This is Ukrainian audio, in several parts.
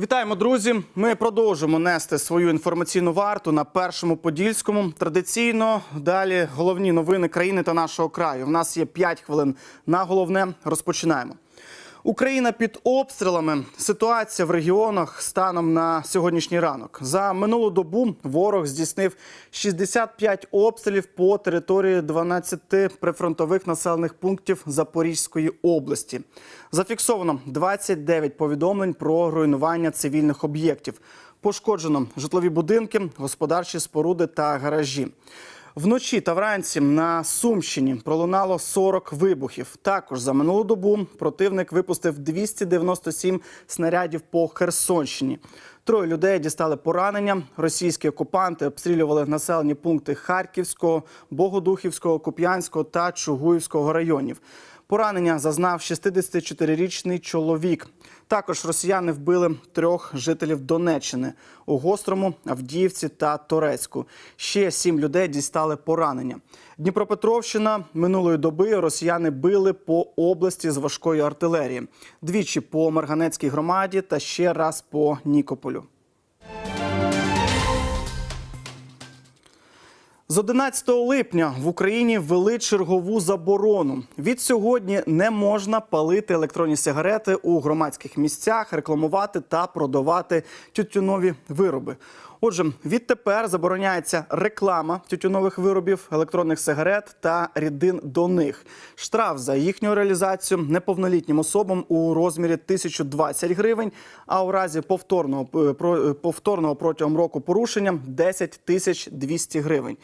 Вітаємо, друзі. Ми продовжимо нести свою інформаційну варту на першому подільському. Традиційно далі головні новини країни та нашого краю. В нас є 5 хвилин на головне. Розпочинаємо. Україна під обстрілами. Ситуація в регіонах станом на сьогоднішній ранок. За минулу добу ворог здійснив 65 обстрілів по території 12 прифронтових населених пунктів Запорізької області. Зафіксовано 29 повідомлень про руйнування цивільних об'єктів. Пошкоджено житлові будинки, господарчі споруди та гаражі. Вночі та вранці на Сумщині пролунало 40 вибухів. Також за минулу добу противник випустив 297 снарядів по Херсонщині. Троє людей дістали поранення. Російські окупанти обстрілювали населені пункти Харківського, Богодухівського, Куп'янського та Чугуївського районів. Поранення зазнав 64-річний чоловік. Також росіяни вбили трьох жителів Донеччини у Гострому, Авдіївці та Торецьку. Ще сім людей дістали поранення. Дніпропетровщина минулої доби росіяни били по області з важкої артилерії. Двічі по Марганецькій громаді та ще раз по Нікополю. З 11 липня в Україні ввели чергову заборону. Від сьогодні не можна палити електронні сигарети у громадських місцях, рекламувати та продавати тютюнові вироби. Отже, відтепер забороняється реклама тютюнових виробів, електронних сигарет та рідин до них. Штраф за їхню реалізацію неповнолітнім особам у розмірі 1020 гривень, а у разі повторного е, повторного протягом року порушення 10 тисяч 200 гривень.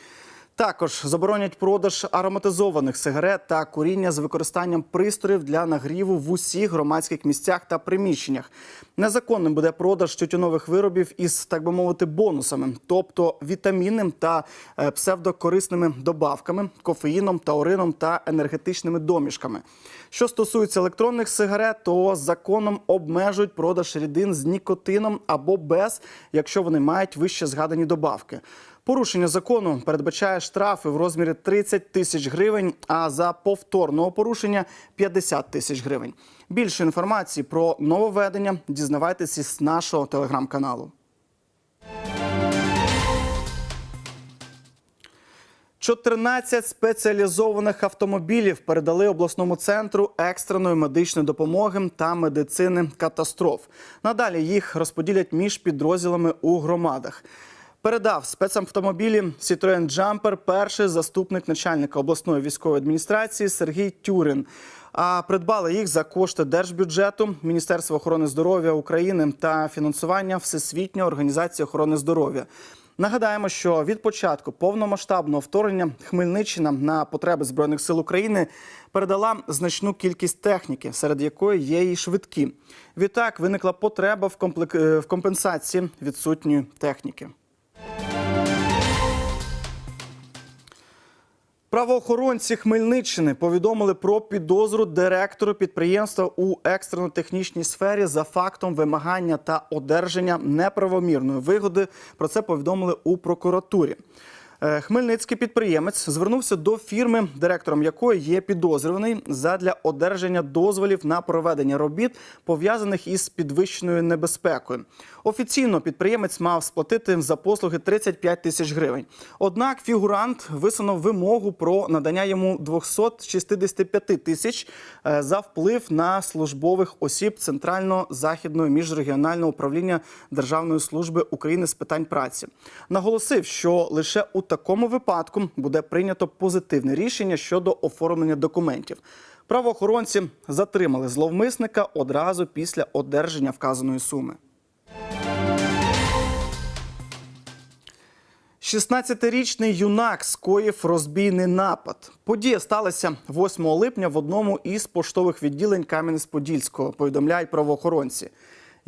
Також заборонять продаж ароматизованих сигарет та куріння з використанням пристроїв для нагріву в усіх громадських місцях та приміщеннях. Незаконним буде продаж тютюнових виробів із, так би мовити, бонусами, тобто вітамінним та е, псевдокорисними добавками, кофеїном, таурином та енергетичними домішками. Що стосується електронних сигарет, то законом обмежують продаж рідин з нікотином або без, якщо вони мають вище згадані добавки. Порушення закону передбачає штрафи в розмірі 30 тисяч гривень, а за повторного порушення 50 тисяч гривень. Більше інформації про нововведення дізнавайтесь із нашого телеграм-каналу. 14 спеціалізованих автомобілів передали обласному центру екстреної медичної допомоги та медицини катастроф. Надалі їх розподілять між підрозділами у громадах. Передав спецавтомобілі Citroen Jumper перший заступник начальника обласної військової адміністрації Сергій Тюрин. А придбали їх за кошти держбюджету Міністерства охорони здоров'я України та фінансування Всесвітньої організації охорони здоров'я. Нагадаємо, що від початку повномасштабного вторгнення Хмельниччина на потреби збройних сил України передала значну кількість техніки, серед якої є і швидкі. Відтак виникла потреба в е, компенсації відсутньої техніки. Правоохоронці Хмельниччини повідомили про підозру директору підприємства у екстрено-технічній сфері за фактом вимагання та одержання неправомірної вигоди. Про це повідомили у прокуратурі. Е, Хмельницький підприємець звернувся до фірми, директором якої є підозрюваний задля одержання дозволів на проведення робіт, пов'язаних із підвищеною небезпекою. Офіційно підприємець мав сплатити за послуги 35 тисяч гривень. Однак фігурант висунув вимогу про надання йому 265 тисяч е, за вплив на службових осіб Центрально-західного міжрегіонального управління Державної служби України з питань праці. Наголосив, що лише у такому випадку буде прийнято позитивне рішення щодо оформлення документів. Правоохоронці затримали зловмисника одразу після одержання вказаної суми. 16-річний юнак скоїв розбійний напад. Подія сталася 8 липня в одному із поштових відділень Кам'янець-Подільського, повідомляють правоохоронці.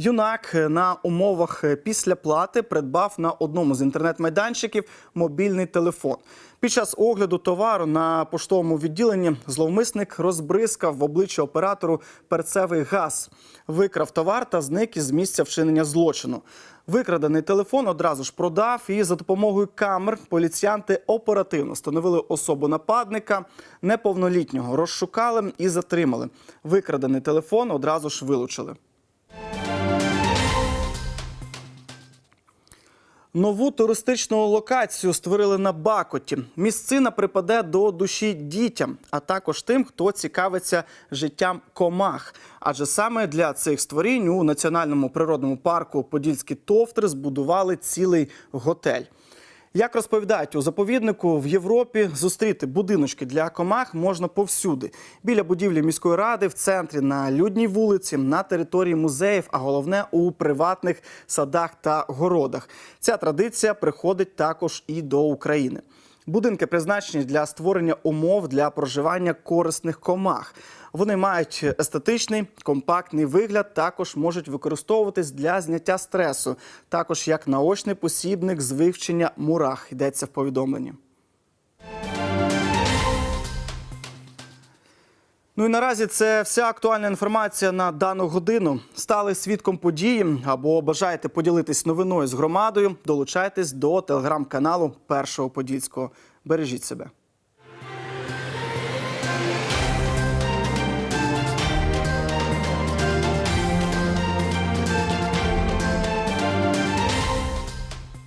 Юнак на умовах після плати придбав на одному з інтернет-майданчиків мобільний телефон. Під час огляду товару на поштовому відділенні зловмисник розбризкав в обличчя оператору перцевий газ, викрав товар та зник із місця вчинення злочину. Викрадений телефон одразу ж продав, і за допомогою камер поліціянти оперативно встановили особу нападника неповнолітнього, розшукали і затримали. Викрадений телефон одразу ж вилучили. Нову туристичну локацію створили на Бакоті. Місцина припаде до душі дітям, а також тим, хто цікавиться життям комах. Адже саме для цих створінь у національному природному парку Подільські товтри збудували цілий готель. Як розповідають у заповіднику в Європі, зустріти будиночки для комах можна повсюди. Біля будівлі міської ради, в центрі, на людній вулиці, на території музеїв, а головне у приватних садах та городах. Ця традиція приходить також і до України. Будинки призначені для створення умов для проживання корисних комах. Вони мають естетичний, компактний вигляд, також можуть використовуватись для зняття стресу, також як наочний посібник з вивчення мурах. Йдеться в повідомленні. Ну і наразі це вся актуальна інформація на дану годину. Стали свідком події або бажаєте поділитись новиною з громадою. Долучайтесь до телеграм-каналу Першого Подільського. Бережіть себе.